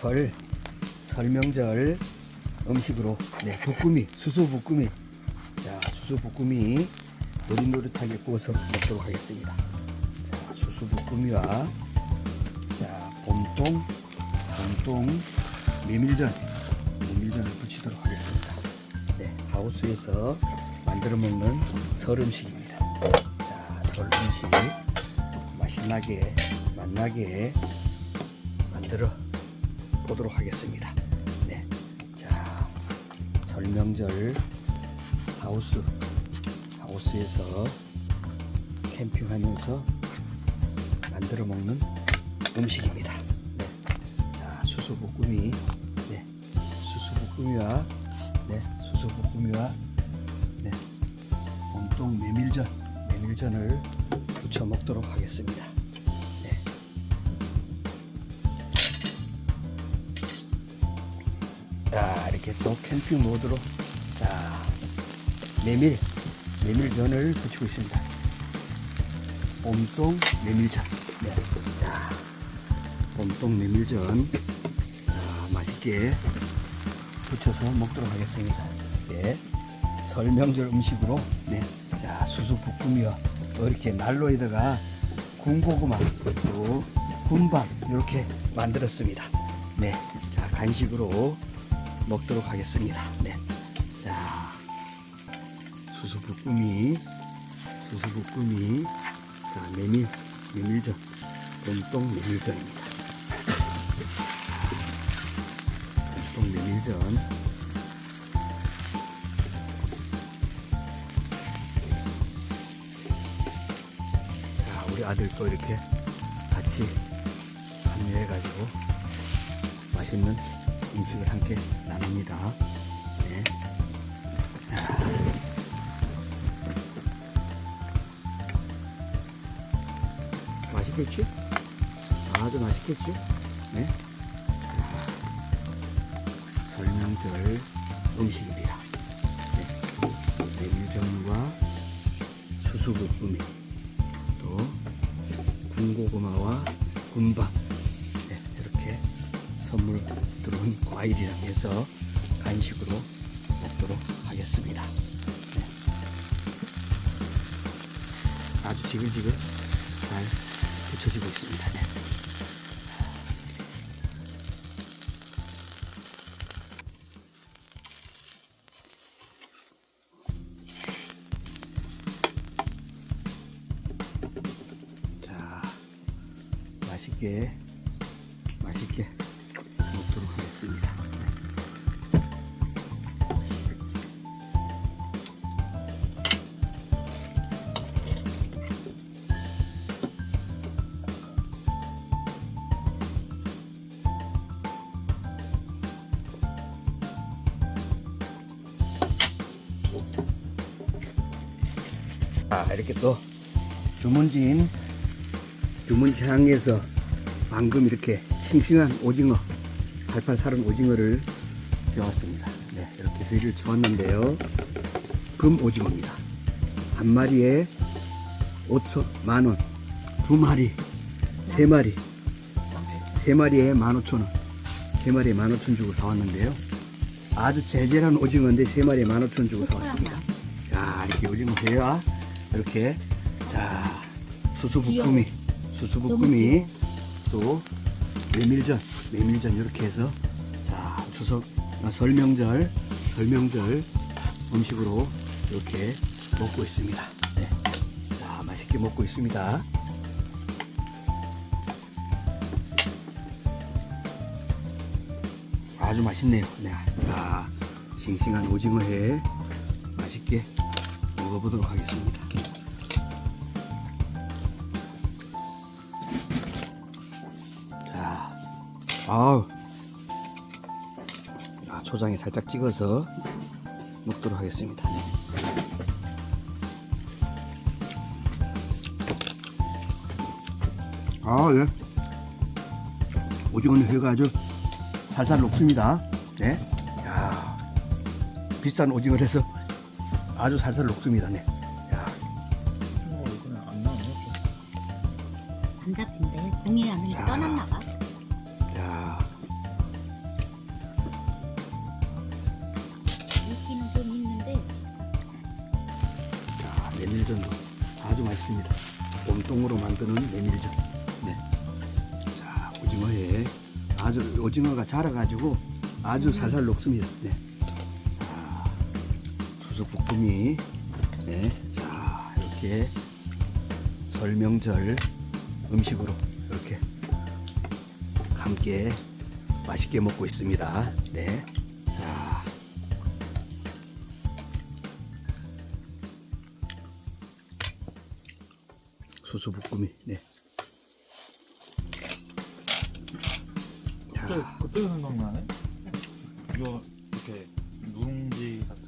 설 설명절 음식으로 네 볶음이 수수 볶음이 자 수수 볶음이 노릇노릇하게 구워서 먹도록 하겠습니다. 자, 수수 볶음이와 자 봄동 봄동 메밀전 메밀전을 부치도록 하겠습니다. 네 하우스에서 만들어 먹는 설 음식입니다. 자, 설 음식 맛있나게 맛나게 만들어 보도록 하겠습니다. 네, 자 설명절 하우스 하우스에서 캠핑하면서 만들어 먹는 음식입니다. 네, 자 수수볶음이 네 수수볶음이와 네 수수볶음이와 네 봄동 메밀전 메밀전을 부쳐 먹도록 하겠습니다. 자 이렇게 또 캠핑 모드로 자 메밀 메밀전을 부치고 있습니다. 봄동 메밀전. 네. 자 봄동 메밀전 자, 맛있게 부쳐서 먹도록 하겠습니다. 네. 설명절 음식으로 네. 자 수수 볶음이와 또 이렇게 난로에다가 군고구마 또 군밥 이렇게 만들었습니다. 네. 자 간식으로 먹도록 하겠습니다. 네. 자 수수 볶음이 수수 볶음이 자 메밀 메밀전 봄동 메밀전입니다. 봄동 메밀전 자, 우리 아들도 이렇게 같이 참여해가지고 맛있는 음식을 함께 나눕니다. 네. 자. 맛있겠지? 아주 맛있겠지? 네. 자, 설명절 음식입니다. 네. 메밀전과 수수부꾸미 또 군고구마와 군밥 선물 들어온 과일이랑 해서 간식으로 먹도록 하겠습니다. 네. 아주 지글지글 잘 붙여지고 있습니다. 네. 자, 맛있게 맛있게 하겠습니다. 자, 이렇게 또 주문진 주문장에서 방금 이렇게 싱싱한 오징어, 팔팔 살은 오징어를 되었습니다. 네, 이렇게 회를 주었는데요. 금 오징어입니다. 한 마리에 5천 만 원, 두 마리, 세 마리, 세 마리에 15,000원, 세 마리에 15,000원 주고 사왔는데요. 아주 제절한 오징어인데 세 마리에 15,000원 주고 사왔습니다. 자, 이렇게 오징어 회와 이렇게 자 수수부꾸미 수수부꾸미 또 메밀전 메밀전 이렇게 해서 자 추석 아, 설명절 설명절 음식으로 이렇게 먹고 있습니다. 네. 자 맛있게 먹고 있습니다. 아주 맛있네요. 네. 자 싱싱한 오징어회 맛있게 먹어보도록 하겠습니다. 아우, 아, 초장에 살짝 찍어서 먹도록 하겠습니다. 네. 아, 예. 오징어는 회가 아주 살살 녹습니다. 네. 야, 비싼 오징어라서 아주 살살 녹습니다. 네. 야, 안 나오네. 안 잡힌대. 공이 하면 자. 떠났나 봐. 전통으로 만드는 메밀전. 네. 자, 오징어에 아주 오징어가 자라가지고 아주 살살 녹습니다. 네. 자, 수수부품이 네. 자, 이렇게 설명절 음식으로 이렇게 함께 맛있게 먹고 있습니다. 네. 수수부꾸미. 네. 갑자기 그때 생각나네? 이거 이렇게 누룽지 같은